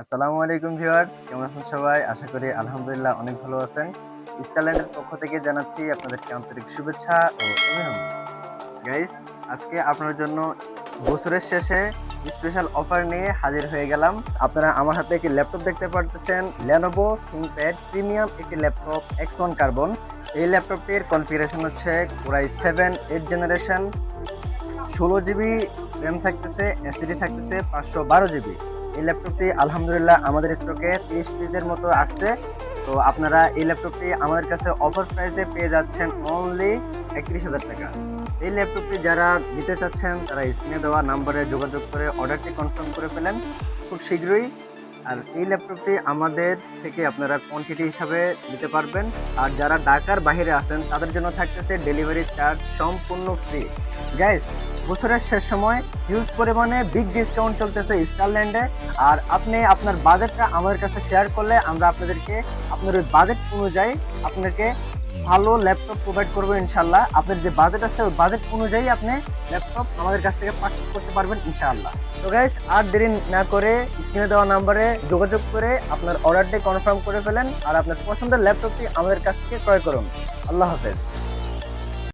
আসসালামু আলাইকুম ভিউয়ার্স, কেমন আছেন সবাই? আশা করি আলহামদুলিল্লাহ অনেক ভালো আছেন। স্টারল্যান্ডের পক্ষ থেকে জানাচ্ছি আপনাদেরকে আন্তরিক শুভেচ্ছা ও অভিনন্দন। গাইস আজকে আপনার জন্য বছরের শেষে স্পেশাল অফার নিয়ে হাজির হয়ে গেলাম। আপনারা আমার হাতে একটি ল্যাপটপ দেখতে পারতেছেন লেনোভো থিংকপ্যাড প্রিমিয়াম একটি ল্যাপটপ এক্স ওয়ান কার্বন এই ল্যাপটপটির কনফিগারেশন হচ্ছে core i seven eight generation ষোলো জিবি র্যাম থাকতেছে এসিডি থাকতেছে, পাঁচশো বারো জিবি এই ল্যাপটপটি আলহামদুলিল্লাহ আমাদের স্টকে তিরিশ পিসের মতো আসছে। তো আপনারা এই ল্যাপটপটি আমাদের কাছে অফার প্রাইসে পেয়ে যাচ্ছেন অনলি একত্রিশ হাজার টাকা। এই ল্যাপটপটি যারা নিতে চাচ্ছেন, তারা স্ক্রিনে দেওয়া নাম্বারে যোগাযোগ করে অর্ডারটি কনফার্ম করে ফেলেন। খুব শীঘ্রই আর এই ল্যাপটপটি আমাদের থেকে আপনারা কোয়ান্টিটি হিসাবে নিতে পারবেন। আর যারা ঢাকার বাইরে আছেন, তাদের জন্য থাকতেছে ডেলিভারি চার্জ সম্পূর্ণ ফ্রি গ্যাস বছরের শেষ সময় হিউজ পরিমাণে বিগ ডিসকাউন্ট চলতেছে স্টারল্যান্ডে আর আপনি আপনার বাজেটটা আমাদের কাছে শেয়ার করলে আমরা আপনাদেরকে, আপনার ওই বাজেট অনুযায়ী আপনাকে ভালো ল্যাপটপ প্রোভাইড করব ইনশাল্লাহ আপনার যে বাজেট আছে, ওই বাজেট অনুযায়ী আপনি ল্যাপটপ আমাদের কাছ থেকে পারচেস করতে পারবেন ইনশাআল্লাহ। তো গাইস আর দেরি না করে স্ক্রিনে দেওয়া নাম্বারে যোগাযোগ করে আপনার অর্ডারটি কনফার্ম করে ফেলেন, আর আপনার পছন্দের ল্যাপটপটি আমাদের কাছ থেকে ক্রয় করুন। আল্লাহ হাফেজ।